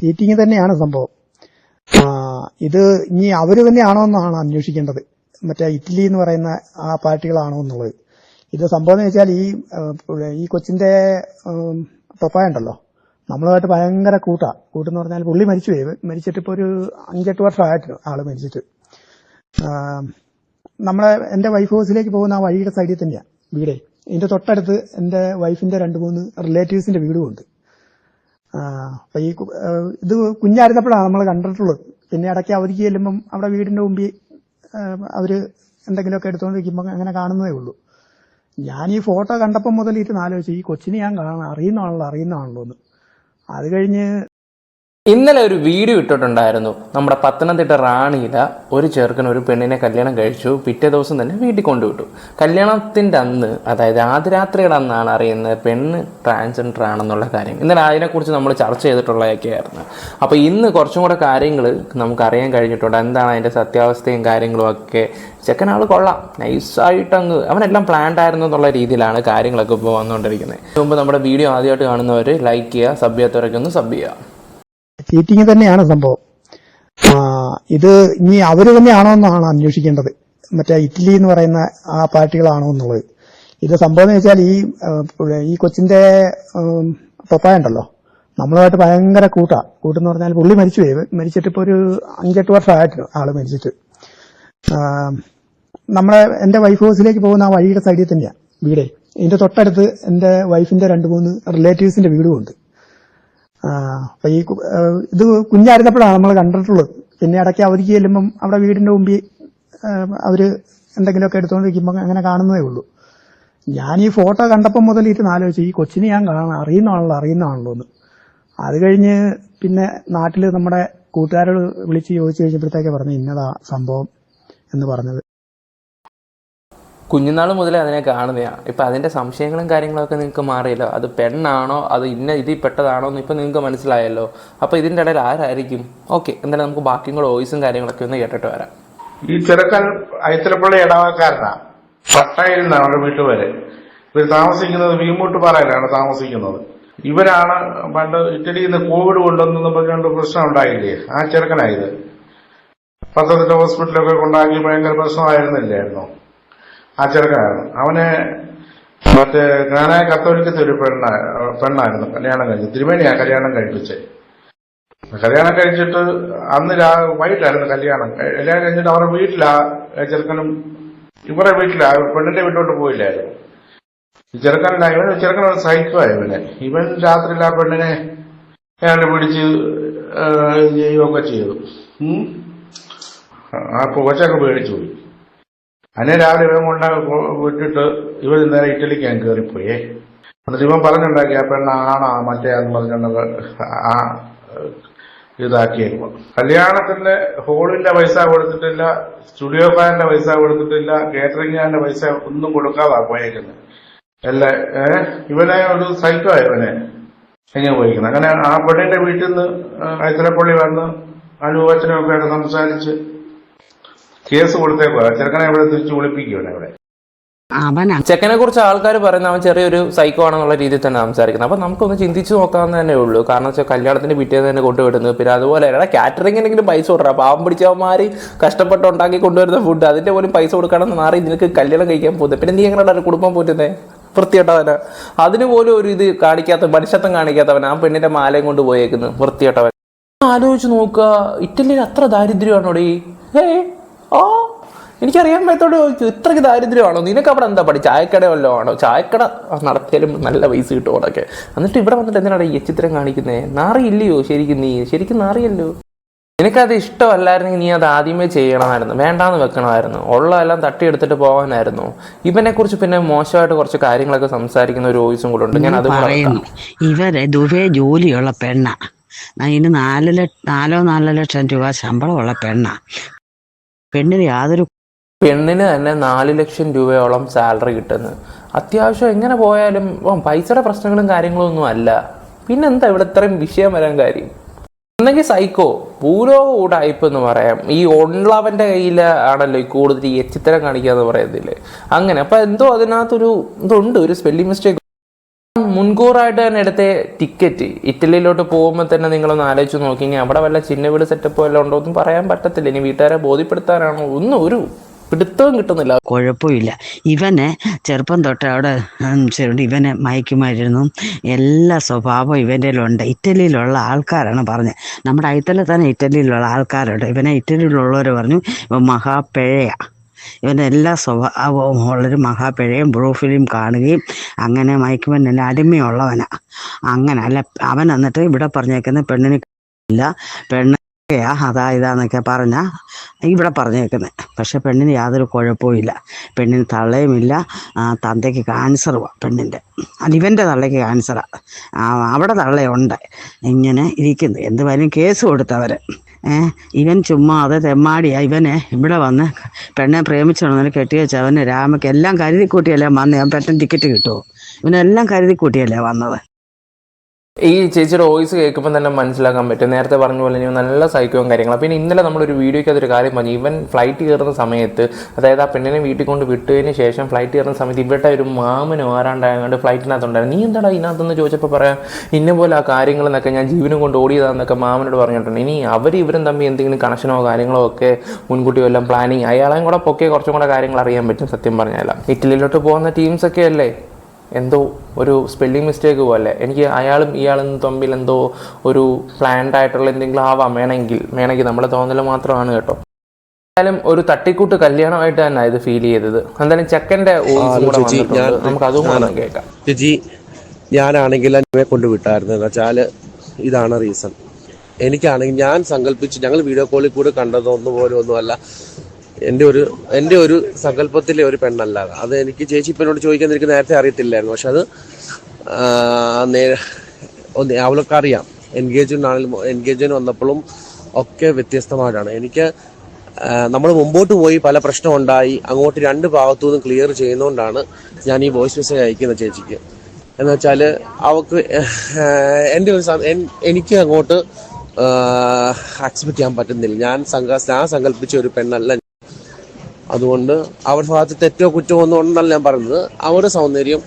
Cheating തന്നെയാണ് സംഭവം. ഇത് ഇനി അവർ തന്നെയാണോ എന്നാണ് അന്വേഷിക്കേണ്ടത്. മറ്റേ ഇറ്റലി എന്ന് പറയുന്ന ആ പാർട്ടികളാണോ എന്നുള്ളത്. ഇത് സംഭവം എന്ന് വെച്ചാൽ ഈ ഈ കൊച്ചിന്റെ പപ്പായ ഉണ്ടല്ലോ. നമ്മളുമായിട്ട് ഭയങ്കര കൂട്ടാ. കൂട്ടെന്ന് പറഞ്ഞാൽ പുള്ളി മരിച്ചു പോയി മരിച്ചിട്ട് ഇപ്പോൾ ഒരു അഞ്ചെട്ട് വർഷമായിട്ട് ആൾ മരിച്ചിട്ട്. നമ്മളെ എന്റെ വൈഫ് ഹൗസിലേക്ക് പോകുന്ന ആ വഴിയുടെ സൈഡിൽ തന്നെയാണ് വീടേ. ഇതിന്റെ തൊട്ടടുത്ത് എന്റെ വൈഫിന്റെ രണ്ട് മൂന്ന് റിലേറ്റീവ്സിന്റെ വീടും ഉണ്ട്. ആ, അപ്പൊ ഈ ഇത് കുഞ്ഞായിരുന്നപ്പോഴാണ് നമ്മൾ കണ്ടിട്ടുള്ളത്. പിന്നെ ഇടയ്ക്ക് അവധിക്ക് ചെല്ലുമ്പം അവിടെ വീടിന്റെ മുമ്പിൽ അവർ എന്തെങ്കിലുമൊക്കെ എടുത്തുകൊണ്ടിരിക്കുമ്പോൾ അങ്ങനെ കാണുന്നതേ ഉള്ളൂ. ഞാൻ ഈ ഫോട്ടോ കണ്ടപ്പോൾ മുതൽ ഇരുന്ന് ആലോചിച്ചു ഈ കൊച്ചിനെ ഞാൻ കാണാൻ അറിയുന്നതാണല്ലോ അറിയുന്നതാണല്ലോ എന്ന്. അത് കഴിഞ്ഞ് ഇന്നലെ ഒരു വീഡിയോ ഇട്ടിട്ടുണ്ടായിരുന്നു. നമ്മുടെ പത്തനംതിട്ട റാണിയില ഒരു ചെറുക്കൻ ഒരു പെണ്ണിനെ കല്യാണം കഴിച്ചു. പിറ്റേ ദിവസം തന്നെ വീട്ടിൽ കൊണ്ടുവിട്ടു. കല്യാണത്തിന്റെ അന്ന് അതായത് ആദ്യരാത്രിയുടെ അന്നാണ് അറിയുന്നത് പെണ്ണ് ട്രാൻസ്ജെൻഡർ ആണെന്നുള്ള കാര്യം. ഇന്നലെ അതിനെക്കുറിച്ച് നമ്മൾ ചർച്ച ചെയ്തിട്ടുള്ളതൊക്കെ ആയിരുന്നു അപ്പോൾ ഇന്ന് കുറച്ചും കൂടെ കാര്യങ്ങൾ നമുക്ക് അറിയാൻ കഴിഞ്ഞിട്ടുണ്ട്. എന്താണ് അതിന്റെ സത്യാവസ്ഥയും കാര്യങ്ങളും ഒക്കെ. ചെക്കനാൾ കൊള്ളാം. നൈസായിട്ട് അങ്ങ് അവനെല്ലാം പ്ലാൻഡ് ആയിരുന്നു എന്നുള്ള രീതിയിലാണ് കാര്യങ്ങളൊക്കെ ഇപ്പോൾ വന്നുകൊണ്ടിരിക്കുന്നത്. മുമ്പ് നമ്മുടെ വീഡിയോ ആദ്യമായിട്ട് കാണുന്നവർ ലൈക്ക് ചെയ്യുക സബ് ചെയ്യാത്തവരൊക്കെ ഒന്ന് സബ് ചെയ്യുക. ചീറ്റിംഗ് തന്നെയാണ് സംഭവം. ഇത് ഇനി അവർ തന്നെയാണോ എന്നാണ് അന്വേഷിക്കേണ്ടത്. മറ്റേ ഇറ്റലി എന്ന് പറയുന്ന ആ പാർട്ടികളാണോ എന്നുള്ളത്. ഇത് സംഭവം എന്ന് വെച്ചാൽ ഈ ഈ കൊച്ചിന്റെ ഉം, പപ്പായ ഉണ്ടല്ലോ. നമ്മളുമായിട്ട് ഭയങ്കര കൂട്ടാ. കൂട്ടെന്ന് പറഞ്ഞാൽ പുള്ളി മരിച്ചു മരിച്ചിട്ട് ഇപ്പോൾ ഒരു അഞ്ചെട്ട് വർഷമായിട്ട് ആൾ മരിച്ചിട്ട്. നമ്മളെ എന്റെ വൈഫ് ഹൗസിലേക്ക് പോകുന്ന ആ വഴിയുടെ സൈഡിൽ തന്നെയാണ് വീടേ. ഇതിന്റെ തൊട്ടടുത്ത് എന്റെ വൈഫിന്റെ രണ്ട് മൂന്ന് റിലേറ്റീവ്സിന്റെ വീടും ഉണ്ട്. ആ, അപ്പൊ ഈ ഇത് കുഞ്ഞായിരുന്നപ്പോഴാണ് നമ്മൾ കണ്ടിട്ടുള്ളത്. പിന്നെ ഇടയ്ക്ക് അവധിക്ക് ചെല്ലുമ്പം അവിടെ വീടിന്റെ മുമ്പിൽ അവർ എന്തെങ്കിലുമൊക്കെ എടുത്തുകൊണ്ടിരിക്കുമ്പോൾ അങ്ങനെ കാണുന്നതേ ഉള്ളൂ. ഞാൻ ഈ ഫോട്ടോ കണ്ടപ്പോൾ മുതൽ ഇരുന്ന് ആലോചിച്ചു ഈ കൊച്ചിനെ ഞാൻ കാണാൻ അറിയുന്നതാണല്ലോ അറിയുന്നതാണല്ലോ എന്ന്. അത് കഴിഞ്ഞ് പിന്നെ നാട്ടിൽ നമ്മുടെ കൂട്ടുകാരോട് വിളിച്ച് ചോദിച്ചു കഴിഞ്ഞപ്പോഴത്തേക്ക് പറഞ്ഞു ഇന്നതാ സംഭവം എന്ന് പറഞ്ഞത്. കുഞ്ഞുനാൾ മുതലേ അതിനെ കാണുന്നതാണ് ഇപ്പം അതിന്റെ സംശയങ്ങളും കാര്യങ്ങളൊക്കെ നിങ്ങൾക്ക് മാറിയല്ലോ. അത് പെണ്ണാണോ? അത് ഇന്ന ഇതിൽ പെട്ടതാണോ എന്ന് ഇപ്പം നിങ്ങൾക്ക് മനസ്സിലായല്ലോ. അപ്പോൾ ഇതിന്റെ ഇടയിൽ ആരായിരിക്കും? ഓക്കെ എന്തായാലും നമുക്ക് ബാക്കിയും കൂടെ വോയിസും കാര്യങ്ങളൊക്കെ ഒന്ന് കേട്ടിട്ട് വരാം. ഈ ചെറുക്കൻ അയച്ചിലപ്പള്ളി ഇടവക്കാരനാ പട്ടയിൽ നിന്നാണ് അവരുടെ വീട്ടിൽ വരെ. ഇവർ താമസിക്കുന്നത് വീമൂട്ടുപാറയിലാണ് താമസിക്കുന്നത്. ഇവരാണ് പണ്ട് ഇറ്റലിയിൽ നിന്ന് കോവിഡ് കൊണ്ടുവന്നു പറഞ്ഞുകൊണ്ട് പ്രശ്നം ഉണ്ടായില്ലേ? ആ ചെറുക്കനായത് പത്തനംതിട്ട ഹോസ്പിറ്റലൊക്കെ കൊണ്ടാക്കി ഭയങ്കര പ്രശ്നമായിരുന്നില്ലായിരുന്നു? ആ ചെറുക്കനായിരുന്നു. അവനെ മറ്റേ ഞാനായ കത്തോലിക്കത്തെ ഒരു പെണ്ണ പെണ്ണായിരുന്നു. കല്യാണം കഴിച്ചു. തിരുമേനിയാ കല്യാണം കഴിപ്പിച്ച്. കല്യാണം കഴിച്ചിട്ട് അന്ന് രാ വൈകിട്ടായിരുന്നു കല്യാണം. കല്യാണം കഴിഞ്ഞിട്ട് അവരുടെ വീട്ടിലാ ചെറുക്കനും ഇവരുടെ വീട്ടിലാ പെണ്ണിന്റെ വീട്ടിലോട്ട് പോയില്ലായിരുന്നു. ഈ ചെറുക്കനല്ല ഇവൻ ചെറുക്കനോട് സൈക്കോ ഇവന്. ഇവൻ രാത്രിയിൽ ആ പെണ്ണിനെ ഞാൻ പിടിച്ച് ചെയ്യുകയൊക്കെ ചെയ്തു. ആ കൊച്ചൊക്കെ പേടിച്ചു പോയി. അതിനെ രാവിലെ ഇവൻ കൊണ്ട വിട്ടിട്ട് ഇവൻ നേരെ ഇറ്റലിക്ക് ഞാൻ കയറിപ്പോയേ എന്നിട്ട് ഇവൻ പറഞ്ഞുണ്ടാക്കി ആ ആണാ മറ്റേ അന്ന് പറഞ്ഞുകൊണ്ട് ആ ഇതാക്കിയേക്കുക കല്യാണത്തിന്റെ ഹോളിന്റെ പൈസ കൊടുത്തിട്ടില്ല സ്റ്റുഡിയോ സ്റ്റുഡിയോക്കാരന്റെ പൈസ കൊടുത്തിട്ടില്ല കേറ്ററിംഗുകാരന്റെ പൈസ ഒന്നും കൊടുക്കാതാ പോയേക്കുന്നത് അല്ല ഏഹ് ഇവനെ ഒരു സൈക്കോ ഇവനെ. എങ്ങനെ പോയിരിക്കുന്നത് അങ്ങനെ ആ പെണ്ണിന്റെ വീട്ടിൽ നിന്ന് ഐത്തലപ്പള്ളി വന്ന് ആയിട്ട് സംസാരിച്ച് കേസ് കൊടുത്തേക്കോ ചെറുക്കനെ ഇവിടെ തിരിച്ചു വിളിപ്പിക്കുകയാണ് ഇവിടെ. അവനാ. ചെക്കനെ കുറിച്ച് ആൾക്കാർ പറയുന്ന അവൻ ചെറിയൊരു സൈക്കോ ആണെന്നുള്ള രീതിയിൽ തന്നെ സംസാരിക്കുന്നത്. അപ്പൊ നമുക്കൊന്ന് ചിന്തിച്ചു നോക്കാമെന്ന് തന്നെ ഉള്ളൂ. കാരണം വെച്ചാൽ കല്യാണത്തിന് പിറ്റേന്ന് തന്നെ കൊണ്ടുവിടുന്നത്. പിന്നെ അതുപോലെ എടാ കാറ്ററിങ്ങിനെങ്കിലും പൈസ കൊടുക്കാം പാവം പിടിച്ചവന്മാർ കഷ്ടപ്പെട്ട് ഉണ്ടാക്കി കൊണ്ടുവരുന്ന ഫുഡ് അതിന്റെ പോലും പൈസ കൊടുക്കണം മാറി നിനക്ക് കല്യാണം കഴിക്കാൻ പോകുന്നത്. പിന്നെ നീ എങ്ങനെയാണ് കുടുംബം പോറ്റുന്നത് വൃത്തിയോട്ടവന് അതിന് പോലും ഒരു ഇത് കാണിക്കാത്ത മനുഷ്യത്വം കാണിക്കാത്തവൻ ആ പെണ്ണിന്റെ മാലയും കൊണ്ട് പോയേക്കുന്നു വൃത്തിയോട്ടവൻ ആലോചിച്ച് നോക്കുക. ഇറ്റലിയിൽ അത്ര ദാരിദ്ര്യമാണോടി? ഏ? ആ എനിക്കറിയാൻ മേത്തോട് ചോദിച്ചു ഇത്രയ്ക്ക് ദാരിദ്ര്യമാണോ? നിനക്ക് അവിടെ എന്താ പടി ചായക്കട വല്ലതും ആണോ? ചായക്കട നടത്തിയാലും നല്ല പൈസ കിട്ടും അവിടെയൊക്കെ എന്നിട്ട് ഇവിടെ വന്നിട്ട് എന്തിനാണ് ഈ ചിത്രം കാണിക്കുന്നത് നാറിയില്ലയോ ശരിക്കും നീ? ശരിക്കും നാറിയല്ലോ. നിനക്കത് ഇഷ്ടമല്ലായിരുന്നെങ്കിൽ നീ അത് ആദ്യമേ ചെയ്യണമായിരുന്നു. വേണ്ടാന്ന് വെക്കണമായിരുന്നു. ഉള്ളതെല്ലാം തട്ടിയെടുത്തിട്ട് പോകാനായിരുന്നു. ഇവനെ കുറിച്ച് പിന്നെ മോശമായിട്ട് കുറച്ച് കാര്യങ്ങളൊക്കെ സംസാരിക്കുന്ന ഒരു വോയിസും കൂടെ ഉണ്ട്. ഞാൻ അത് പറയുന്നു. ഇവരെ ദുബേ ജോലിയുള്ള പെണ്ണ. അതിന് നാല് നാലോ നാലോ ലക്ഷം രൂപ ശമ്പളമുള്ള പെണ്ണ. പെണ്ണിന് യാതൊരു പെണ്ണിന് തന്നെ നാല് ലക്ഷം രൂപയോളം സാലറി കിട്ടുന്നത് അത്യാവശ്യം എങ്ങനെ പോയാലും പൈസയുടെ പ്രശ്നങ്ങളും കാര്യങ്ങളും ഒന്നും അല്ല. പിന്നെന്താ ഇവിടെ ഇത്രയും വിഷയം വരാൻ കാര്യം? ഒന്നെങ്കിൽ സൈക്കോ ഭൂലോക ഉടായ്പ എന്ന് പറയാം. ഈ ഉള്ളവന്റെ കയ്യിൽ ആണല്ലോ ഈ കൂടുതൽ ഈ എച്ചിത്തരം കാണിക്കുക എന്ന് പറയത്തില്ലേ അങ്ങനെ അപ്പൊ എന്തോ അതിനകത്തൊരു ഇതുണ്ട് ഒരു സ്പെല്ലിംഗ് മിസ്റ്റേക്ക് മുൻകൂറായിട്ട് തന്നെ എടുത്ത ടിക്കറ്റ് ഇറ്റലിയിലോട്ട് പോകുമ്പോൾ തന്നെ നിങ്ങളൊന്ന് ആലോചിച്ച് നോക്കി ഇനി അവിടെ വല്ല ചിന്ന വീട് സെറ്റപ്പ് വല്ലതും ഉണ്ടോ ഒന്നും പറയാൻ പറ്റത്തില്ല. ഇനി വീട്ടുകാരെ ബോധ്യപ്പെടുത്താനാണോ? ഒന്നും ഒരു പിടുത്തവും കിട്ടുന്നില്ല. കുഴപ്പമില്ല. ഇവനെ ചെറുപ്പം തൊട്ട് അവിടെ ഇവനെ മയക്കുമായിരുന്നു. എല്ലാ സ്വഭാവവും ഇവന്റെ ഉണ്ട് ഇറ്റലിയിലുള്ള ആൾക്കാരാണ് പറഞ്ഞത്. നമ്മുടെ അയത്തല തന്നെ ഇറ്റലിയിലുള്ള ആൾക്കാരുണ്ട്. ഇവനെ ഇറ്റലിയിലുള്ളവർ പറഞ്ഞു ഇവൻ മഹാപ്പിഴയാ ഇവന്റെ എല്ലാ സ്വഭാവവും ഉള്ളൊരു മഹാപിഴയും ബ്രൂഫിലും കാണുകയും അങ്ങനെ മയക്കുമരുന്നിന് അടിമയുള്ളവനാ. അങ്ങനെ അല്ല അവൻ എന്നിട്ട് ഇവിടെ പറഞ്ഞേക്കുന്ന പെണ്ണിന് ഇല്ല പെണ്ണ് അതാ ഇതാന്നൊക്കെ പറഞ്ഞ ഇവിടെ പറഞ്ഞേക്കുന്നത് പക്ഷെ പെണ്ണിന് യാതൊരു കുഴപ്പവുമില്ല പെണ്ണിന് തള്ളയുമില്ല. തന്തയ്ക്ക് ക്യാൻസറുമാണ് പെണ്ണിന്റെ. ഇവന്റെ തള്ളയ്ക്ക് ക്യാൻസറാണ് അവിടെ തള്ളയുണ്ട്. ഇങ്ങനെ ഇരിക്കുന്നു. എന്ത് വരും കേസ് കൊടുത്തവർ ഇവൻ ചുമ്മാ അത് തെമ്മാടിയാ. ഇവനെ ഇവിടെ വന്ന് പെണ്ണെ പ്രേമിച്ചോണെന്ന് കെട്ടി വെച്ച അവന് രാമയ്ക്ക് എല്ലാം കരുതി കൂട്ടിയല്ലേ വന്ന്. ഞാൻ പെട്ടെന്ന് ടിക്കറ്റ് കിട്ടുമോ ഇവനെല്ലാം കരുതി കൂട്ടിയല്ലേ വന്നത്? ഈ ചേച്ചിയുടെ വോയിസ് കേൾക്കുമ്പോൾ തന്നെ മനസ്സിലാക്കാൻ പറ്റും. നേരത്തെ പറഞ്ഞ പോലെ ഇനി നല്ല സൈക്കോയും കാര്യങ്ങളും. പിന്നെ ഇന്നലെ നമ്മളൊരു വീഡിയോയ്ക്ക് അതൊരു കാര്യം പറഞ്ഞു. ഇവൻ ഫ്ലൈറ്റ് കയറുന്ന സമയത്ത് അതായത് ആ പെണ്ണിനെ വീട്ടിൽ കൊണ്ട് വിട്ടതിന് ശേഷം ഫ്ലൈറ്റ് കയറുന്ന സമയത്ത് ഇവിടെ ഒരു മാമന് ആരാണ്ടായതുകൊണ്ട് ഫ്ലൈറ്റിനകത്തുണ്ടായിരുന്നു നീ എന്താടാ ഇതിനകത്തെന്ന് ചോദിച്ചപ്പോൾ പറയാം ഇന്ന പോലെ ആ കാര്യങ്ങളെന്നൊക്കെ ഞാൻ ജീവനും കൊണ്ട് ഓടിയതാണെന്നൊക്കെ മാമനോട് പറഞ്ഞിട്ടുണ്ട്. ഇനി അവർ ഇവരും തമ്മിൽ എന്തെങ്കിലും കണക്ഷനോ കാര്യങ്ങളോ ഒക്കെ മുൻകൂട്ടി വല്ലതും പ്ലാനിങ് അയാളെയും കൂടെ പൊക്കെ കുറച്ചും കൂടെ കാര്യങ്ങൾ അറിയാൻ പറ്റും സത്യം പറഞ്ഞാൽ ഇറ്റലിയിലോട്ട് പോകുന്ന ടീംസൊക്കെ അല്ലേ? എന്തോ ഒരു സ്പെല്ലിംഗ് മിസ്റ്റേക്ക് പോലെ എനിക്ക് അയാളും ഇയാളും തമ്മിൽ എന്തോ ഒരു പ്ലാൻഡ് ആയിട്ടുള്ള എന്തെങ്കിലും ആവാം. വേണമെങ്കിൽ വേണമെങ്കിൽ നമ്മുടെ തോന്നൽ മാത്രമാണ് കേട്ടോ. എന്തായാലും ഒരു തട്ടിക്കൂട്ട് കല്യാണമായിട്ട് തന്നെ ഇത് ഫീൽ ചെയ്തത്. എന്തായാലും ചെക്കന്റെ നമുക്ക് അതും കേൾക്കാം. ചേച്ചി ഞാനാണെങ്കിൽ കൊണ്ടുവിട്ടായിരുന്നു. കൊണ്ട് വിട്ടായിരുന്നു എന്ന് വെച്ചാൽ ഇതാണ് റീസൺ എനിക്കാണെങ്കിൽ ഞാൻ സങ്കല്പിച്ച് ഞങ്ങൾ വീഡിയോ കോളിൽ കൂടെ കണ്ടതൊന്നും പോലും ഒന്നുമല്ല. എന്റെ ഒരു എന്റെ ഒരു സങ്കല്പത്തിലെ ഒരു പെണ്ണല്ല അത്. എനിക്ക് ചേച്ചി ഇപ്പനോട് ചോദിക്കാൻ എനിക്ക് നേരത്തെ അറിയത്തില്ലായിരുന്നു. പക്ഷെ അത് അവൾക്ക് അറിയാം എൻഗേജ്മെന്റ് ആണെങ്കിലും എൻഗേജ്മെന്റ് വന്നപ്പോഴും ഒക്കെ വ്യത്യസ്തമായിട്ടാണ്. എനിക്ക് നമ്മൾ മുമ്പോട്ട് പോയി പല പ്രശ്നം ഉണ്ടായി അങ്ങോട്ട് രണ്ട് ഭാഗത്തു നിന്നും ക്ലിയർ ചെയ്യുന്നതുകൊണ്ടാണ് ഞാൻ ഈ വോയിസ് മെസ്സേജ് അയക്കുന്നത് ചേച്ചിക്ക്. എന്ന് വെച്ചാൽ അവക്ക് എന്റെ ഒരു എനിക്ക് അങ്ങോട്ട് ആക്സെപ്റ്റ് ചെയ്യാൻ പറ്റുന്നില്ല. ഞാൻ സങ്ക ഞാൻ സങ്കല്പിച്ച ഒരു പെണ്ണല്ല അതുകൊണ്ട് അവരുടെ ഭാഗത്ത് തെറ്റോ കുറ്റമോ ഒന്നും ഉണ്ടെന്നല്ല ഞാൻ പറയുന്നത്. അവരുടെ സൗന്ദര്യം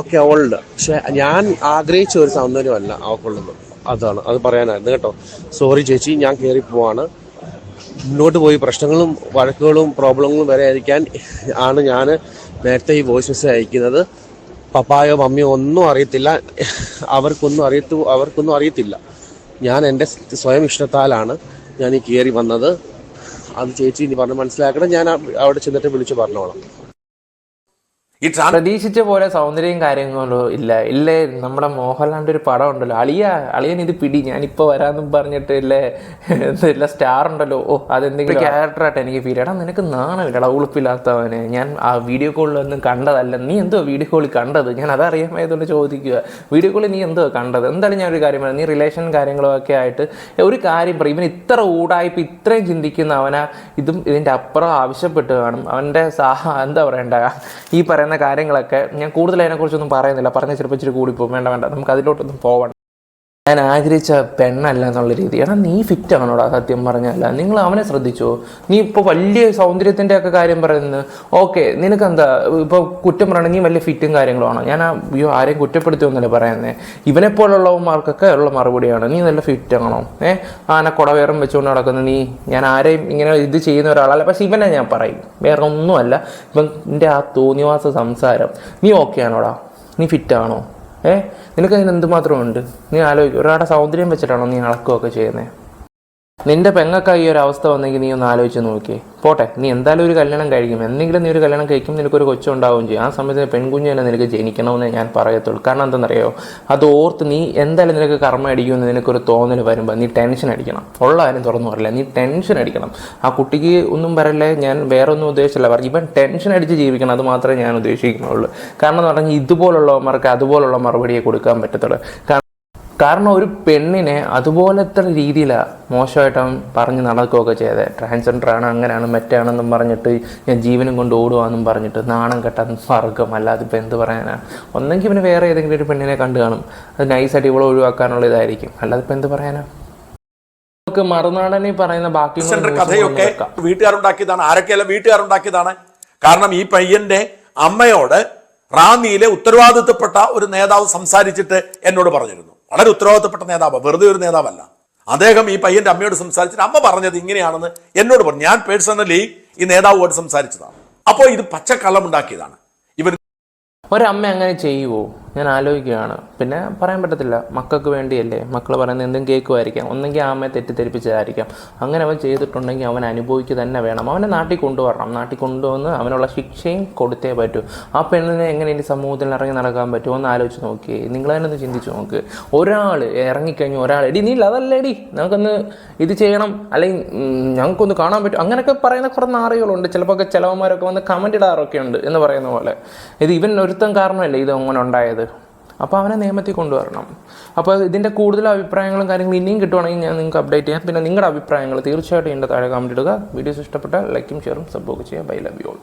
ഒക്കെ അവളുണ്ട് പക്ഷെ ഞാൻ ആഗ്രഹിച്ച ഒരു സൗന്ദര്യമല്ല അവൾക്കുള്ളത്. അതാണ്. അത് പറയാനായിരുന്നു കേട്ടോ. സോറി ചേച്ചി ഞാൻ കയറി പോവാണ്. മുന്നോട്ട് പോയി പ്രശ്നങ്ങളും വഴക്കുകളും പ്രോബ്ലങ്ങളും വരെ അയക്കാൻ ആണ് ഞാൻ നേരത്തെ ഈ വോയിസ് മെസ്സേജ് അയക്കുന്നത്. പപ്പായോ മമ്മിയോ ഒന്നും അറിയത്തില്ല. അവർക്കൊന്നും അറിയത്തു അവർക്കൊന്നും അറിയത്തില്ല. ഞാൻ എന്റെ സ്വയം ഇഷ്ടത്താലാണ് ഞാൻ ഈ കയറി വന്നത്. അത് ചേച്ചി ഇനി പറഞ്ഞ് മനസ്സിലാക്കണം. ഞാൻ അവിടെ ചെന്നിട്ട് വിളിച്ച് പറഞ്ഞോളാം. ഈ പ്രതീക്ഷിച്ച പോലെ സൗന്ദര്യം കാര്യങ്ങളോ ഇല്ല. ഇല്ലേ നമ്മുടെ മോഹൻലാലിന്റെ ഒരു പടം ഉണ്ടല്ലോ. അളിയ അളിയൻ ഇത് പിടി ഞാനിപ്പോ വരാന്നും പറഞ്ഞിട്ട് ഇല്ലേ ഇല്ല സ്റ്റാർ ഉണ്ടല്ലോ. ഓ അതെന്തെങ്കിലും ക്യാരക്ടറായിട്ട് എനിക്ക് ഫീൽ എടാ നിനക്ക് നാണമില്ലടാ ഉളുപ്പില്ലാത്തവന്. ഞാൻ ആ വീഡിയോ കോളിലൊന്നും കണ്ടതല്ല. നീ എന്തോ വീഡിയോ കോളിൽ കണ്ടത്? ഞാൻ അതറിയാമായതുകൊണ്ട് ചോദിക്കുക. വീഡിയോ കോളിൽ നീ എന്തോ കണ്ടത്? എന്തായാലും ഞാൻ ഒരു കാര്യം പറയാം. നീ റിലേഷൻ കാര്യങ്ങളോ ഒക്കെ ആയിട്ട് ഒരു കാര്യം പറയും ഇവൻ ഇത്ര ഊടായ്പ ഇത്രയും ചിന്തിക്കുന്ന അവനാ. ഇതും ഇതിന്റെ അപ്പുറം ആവശ്യപ്പെട്ട് കാണും. അവന്റെ സാഹ എന്താ പറയണ്ട? ഈ പറയുന്ന കാര്യങ്ങളൊക്കെ ഞാൻ കൂടുതൽ അതിനെക്കുറിച്ചൊന്നും പറയുന്നില്ല. പറഞ്ഞ ചിലപ്പോൾ ഇച്ചിരി കൂടിപ്പോകും വേണ്ട വേണ്ട. നമുക്ക് അതിലോട്ടൊന്നും പോവണ്ട. ഞാൻ ആഗ്രഹിച്ച പെണ്ണല്ല എന്നുള്ള രീതി. എടാ നീ ഫിറ്റ് ആണോടാ സത്യം പറഞ്ഞല്ല നിങ്ങൾ അവനെ ശ്രദ്ധിച്ചോ? നീ ഇപ്പോൾ വലിയ സൗന്ദര്യത്തിന്റെ ഒക്കെ കാര്യം പറയുന്നത് ഓക്കെ നിനക്ക് എന്താ ഇപ്പോൾ കുറ്റം പറയണമെങ്കിൽ നീ വലിയ ഫിറ്റും കാര്യങ്ങളും ആണോ? ഞാൻ അയ്യോ ആരെയും കുറ്റപ്പെടുത്തുമെന്നല്ലേ പറയുന്നത് ഇവനെ പോലുള്ളവന്മാർക്കൊക്കെ ഉള്ള മറുപടിയാണ്. നീ നല്ല ഫിറ്റ് ആണോ ഏ? ആന കുടവേറും വെച്ചുകൊണ്ട് നടക്കുന്ന നീ. ഞാൻ ആരെയും ഇങ്ങനെ ഇത് ചെയ്യുന്ന ഒരാളല്ല. പക്ഷെ ഇവനെ ഞാൻ പറയും. വേറെ ഒന്നുമല്ല. ഇപ്പം എന്റെ ആ തോന്നിവാസ സംസാരം. നീ ഓക്കെ ആണോടാ? നീ ഫിറ്റ് ആണോ? ഏ? നിനക്ക് അതിന് എന്തുമാത്രമുണ്ട് നീ ആലോചിക്കും. ഒരാളുടെ സൗന്ദര്യം വെച്ചിട്ടാണോ നീ അളക്കുകയൊക്കെ ചെയ്യുന്നത് നിന്റെ പെങ്ങക്ക ഈ ഒരു അവസ്ഥ വന്നെങ്കിൽ നീ ഒന്ന് ആലോചിച്ച് നോക്കിയേ. പോട്ടെ നീ എന്തായാലും ഒരു കല്യാണം കഴിക്കും. എന്തെങ്കിലും നീ ഒരു കല്യാണം കഴിക്കും നിനക്കൊരു കൊച്ചുണ്ടാവുകയും ചെയ്യും. ആ സമയത്ത് പെൺകുഞ്ഞ് തന്നെ നിനക്ക് ജനിക്കണമെന്ന് ഞാൻ പറയത്തുള്ളൂ. കാരണം എന്താണെന്നറിയോ അത് ഓർത്ത് നീ എന്തായാലും നിനക്ക് കർമ്മ അടിക്കുമെന്ന് നിനക്കൊരു തോന്നൽ വരുമ്പോൾ നീ ടെൻഷൻ അടിക്കണം. ഉള്ള കാര്യം തുറന്നു പറയില്ല നീ ടെൻഷൻ അടിക്കണം. ആ കുട്ടിക്ക് ഒന്നും പറയല്ലേ ഞാൻ വേറെ ഒന്നും ഉദ്ദേശിച്ചില്ല. പറഞ്ഞു ഇവൻ ടെൻഷൻ അടിച്ച് ജീവിക്കണം അത് മാത്രമേ ഞാൻ ഉദ്ദേശിക്കുന്നുള്ളൂ. കാരണം എന്ന് പറഞ്ഞാൽ ഇതുപോലുള്ളവന്മാർക്ക് അതുപോലുള്ള മറുപടിയെ കൊടുക്കാൻ പറ്റത്തുള്ളൂ. കാരണം ഒരു പെണ്ണിനെ അതുപോലത്തെ രീതിയിലാണ് മോശമായിട്ട് അവൻ പറഞ്ഞ് നടക്കുകയൊക്കെ ചെയ്തത്. ട്രാൻസ്ജെൻഡറാണ് അങ്ങനെയാണ് മറ്റാണെന്നും പറഞ്ഞിട്ട് ഞാൻ ജീവനും കൊണ്ട് ഓടുവാന്നും പറഞ്ഞിട്ട് നാണം കെട്ടാൻ സ്വർഗം അല്ലാതെ ഇപ്പം എന്ത് പറയാനാണ് ഒന്നെങ്കിൽ ഇവന് വേറെ ഏതെങ്കിലും ഒരു പെണ്ണിനെ കണ്ടു കാണും. അത് നൈസായിട്ട് ഇവളെ ഒഴിവാക്കാനുള്ള ഇതായിരിക്കും. അല്ലാതെ ഇപ്പം എന്ത് പറയാനാ? നമുക്ക് മറുനാടനെ പറയുന്ന ബാക്കി കഥയൊക്കെ വീട്ടുകാരുണ്ടാക്കിയതാണ്. ആരൊക്കെയല്ല വീട്ടുകാരുണ്ടാക്കിയതാണ്? കാരണം ഈ പയ്യന്റെ അമ്മയോട് റാന്നിയിലെ ഉത്തരവാദിത്തപ്പെട്ട ഒരു നേതാവ് സംസാരിച്ചിട്ട് എന്നോട് പറഞ്ഞിരുന്നു. വളരെ ഉത്തരവാദിത്തപ്പെട്ട നേതാവ് വെറുതെ ഒരു നേതാവല്ല. അദ്ദേഹം ഈ പയ്യന്റെ അമ്മയോട് സംസാരിച്ചിട്ട് അമ്മ പറഞ്ഞത് ഇങ്ങനെയാണെന്ന് എന്നോട് പറഞ്ഞു. ഞാൻ പേഴ്സണലി ഈ നേതാവുമായിട്ട് സംസാരിച്ചതാണ്. അപ്പോൾ ഇത് പച്ചക്കള്ളം ഉണ്ടാക്കിയതാണ് ഇവർ ഒരമ്മ അങ്ങനെ ചെയ്യുമോ ഞാൻ ആലോചിക്കുകയാണ്. പിന്നെ പറയാൻ പറ്റത്തില്ല. മക്കൾക്ക് വേണ്ടിയല്ലേ? മക്കൾ പറയുന്നത് എന്തും കേൾക്കുമായിരിക്കാം. ഒന്നെങ്കിൽ അമ്മയെ തെറ്റിദ്ധരിപ്പിച്ചതായിരിക്കാം. അങ്ങനെ അവൻ ചെയ്തിട്ടുണ്ടെങ്കിൽ അവൻ അനുഭവിക്കുക തന്നെ വേണം. അവനെ നാട്ടിൽ കൊണ്ടുവരണം. നാട്ടിൽ കൊണ്ടുവന്ന് അവനുള്ള ശിക്ഷയും കൊടുത്തേ പറ്റൂ. ആ പെണ്ണിനെ എങ്ങനെ ഇനി സമൂഹത്തിൽ ഇറങ്ങി നടക്കാൻ പറ്റുമോ എന്ന് ആലോചിച്ച് നോക്കിയേ. നിങ്ങൾ തന്നെ ഒന്ന് ചിന്തിച്ച് നോക്ക്. ഒരാൾ ഇറങ്ങിക്കഴിഞ്ഞു ഒരാൾ എടി നീ അതല്ല എടി നമുക്കൊന്ന് ഇത് ചെയ്യണം. അല്ലെങ്കിൽ ഞങ്ങൾക്കൊന്ന് കാണാൻ പറ്റും. അങ്ങനെയൊക്കെ പറയുന്ന കുറേ നാറികളുണ്ട്. ചിലപ്പോൾ ചിലവന്മാരൊക്കെ വന്ന് കമന്റ് ഇടാറൊക്കെ ഉണ്ട് എന്ന് പറയുന്ന പോലെ. ഇത് ഇവൻ ഒരുത്തം കാരണമല്ലേ ഇത് അങ്ങനെ ഉണ്ടായത്? അപ്പോൾ അവനെ നിയമത്തിൽ കൊണ്ടുവരണം. അപ്പോൾ ഇതിന്റെ കൂടുതൽ അഭിപ്രായങ്ങളും കാര്യങ്ങളും ഇനിയും കിട്ടുവാണെങ്കിൽ ഞാൻ നിങ്ങൾക്ക് അപ്ഡേറ്റ് ചെയ്യാം. പിന്നെ നിങ്ങളുടെ അഭിപ്രായങ്ങൾ തീർച്ചയായിട്ടും എന്റെ താഴെ കമന്റ് ഇടുക. വീഡിയോസ് ഇഷ്ടപ്പെട്ടാൽ ലൈക്കും ഷെയറും സബ്സ്ക്രൈബ് ചെയ്യുക. Bye love you all